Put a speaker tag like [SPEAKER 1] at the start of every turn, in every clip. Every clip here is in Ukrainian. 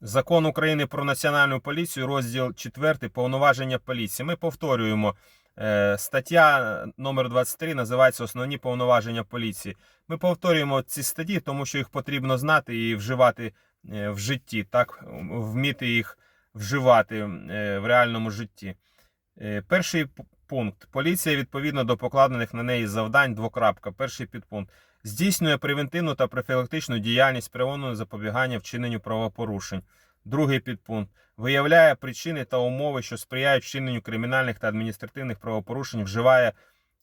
[SPEAKER 1] Закон України про національну поліцію, розділ 4, повноваження поліції. Ми повторюємо. е, Стаття номер 23 називається Основні повноваження поліції. Ми повторюємо ці статті, тому що їх потрібно знати і вживати е, в житті, так вміти їх вживати е, в реальному житті. Перший пункт. Поліція відповідно до покладених на неї завдань. Двокрапка. Перший підпункт. Здійснює превентивну та профілактичну діяльність на запобігання вчиненню правопорушень. Другий підпункт. Виявляє причини та умови, що сприяють вчиненню кримінальних та адміністративних правопорушень, вживає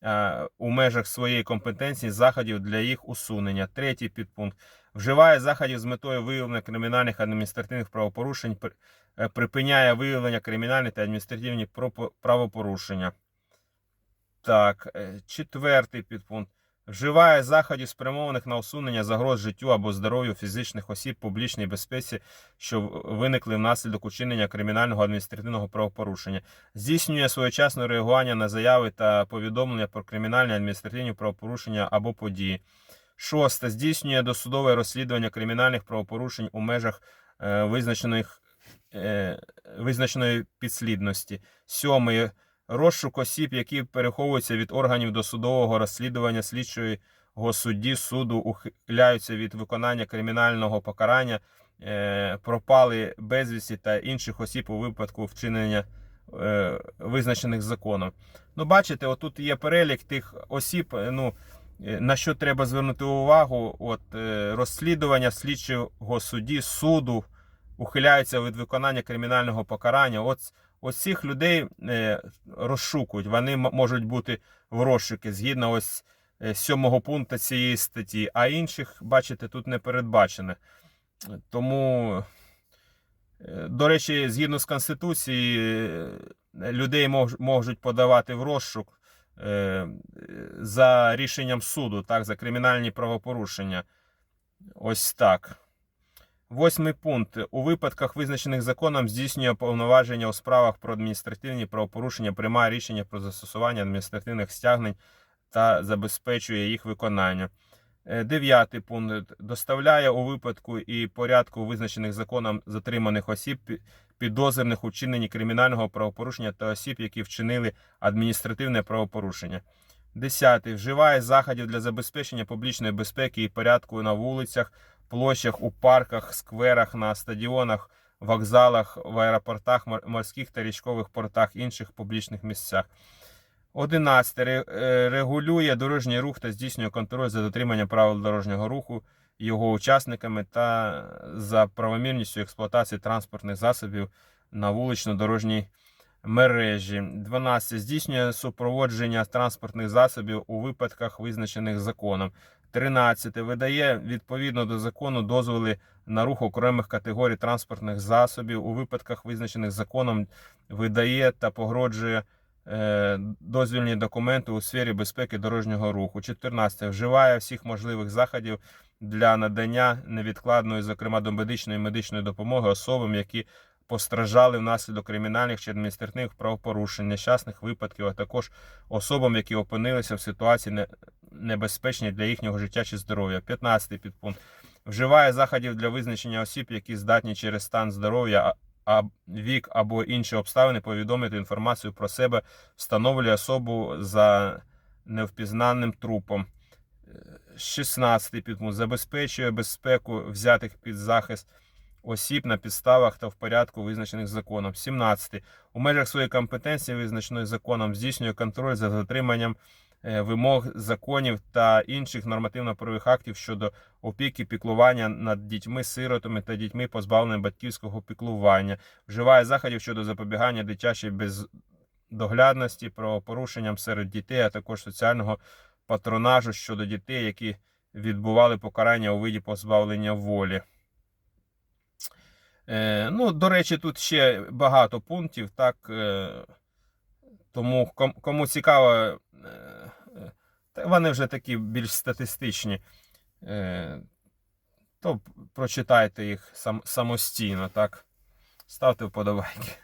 [SPEAKER 1] е, у межах своєї компетенції заходів для їх усунення. Третій підпункт. Вживає заходів з метою виявлення кримінальних адміністративних правопорушень, е, припиняє виявлення кримінальних та адміністративних правопорушення. Так, е, четвертий підпункт. Вживає заходів, спрямованих на усунення загроз життю або здоров'ю фізичних осіб публічній безпеці, що виникли внаслідок учинення кримінального адміністративного правопорушення. Здійснює своєчасне реагування на заяви та повідомлення про кримінальні адміністративні правопорушення або події. Шосте. Здійснює досудове розслідування кримінальних правопорушень у межах е, визначених, е, визначеної підслідності. Сьомий. Розшук осіб, які переховуються від органів досудового розслідування слідчого судді, суду, ухиляються від виконання кримінального покарання, е, пропали безвісті та інших осіб у випадку вчинення е, визначених законом. Ну, бачите, отут є перелік тих осіб, е, ну, на що треба звернути увагу. От, розслідування слідчого судді, суду ухиляються від виконання кримінального покарання. От ось цих людей е, розшукують. Вони можуть бути в розшуки згідно ось е, сьомого пункту цієї статті, а інших, бачите, тут не передбачено. Тому, е, до речі, згідно з Конституцією, людей можуть подавати в розшук за рішенням суду, так, за кримінальні правопорушення. Ось так. Восьмий пункт. У випадках, визначених законом, здійснює повноваження у справах про адміністративні правопорушення, приймає рішення про застосування адміністративних стягнень та забезпечує їх виконання. Е, Дев'ятий пункт. Доставляє у випадку і порядку визначених законом затриманих осіб пі- підозрюваних у вчиненні кримінального правопорушення та осіб, які вчинили адміністративне правопорушення. Десятий. Вживає заходів для забезпечення публічної безпеки і порядку на вулицях, площах, у парках, скверах, на стадіонах, вокзалах, в аеропортах, морських та річкових портах, інших публічних місцях. 11. Е, Регулює дорожній рух та здійснює контроль за дотриманням правил дорожнього руху його учасниками та за правомірністю експлуатації транспортних засобів на вулично-дорожній мережі. 12. Здійснює супроводження транспортних засобів у випадках, визначених законом. 13. Видає відповідно до закону дозволи на рух окремих категорій транспортних засобів у випадках, визначених законом, видає та погроджує е, дозвільні документи у сфері безпеки дорожнього руху. 14. Вживає всіх можливих заходів для надання невідкладної, зокрема до медичної медичної допомоги особам, які постраждали внаслідок кримінальних чи адміністративних правопорушень, нещасних випадків, а також особам, які опинилися в ситуації не- небезпечній для їхнього життя чи здоров'я. 15 підпункт. Вживає заходів для визначення осіб, які здатні через стан здоров'я, а- вік або інші обставини повідомити інформацію про себе, встановлює особу за невпізнаним трупом. 16 підпункт. Забезпечує безпеку взятих під захист осіб на підставах та в порядку, визначених законом. 17. У межах своєї компетенції, визначеної законом, здійснює контроль за дотриманням е, вимог законів та інших нормативно-правових актів щодо опіки, піклування над дітьми, сиротами та дітьми, позбавленими батьківського піклування, вживає заходів щодо запобігання дитячої бездоглядності, правопорушенням серед дітей, а також соціального патронажу щодо дітей, які відбували покарання у виді позбавлення волі. Е, ну, до речі, тут ще багато пунктів, так. Е, тому кому цікаво, е, вони вже такі більш статистичні, то прочитайте їх сам, самостійно, так. Ставте вподобайки.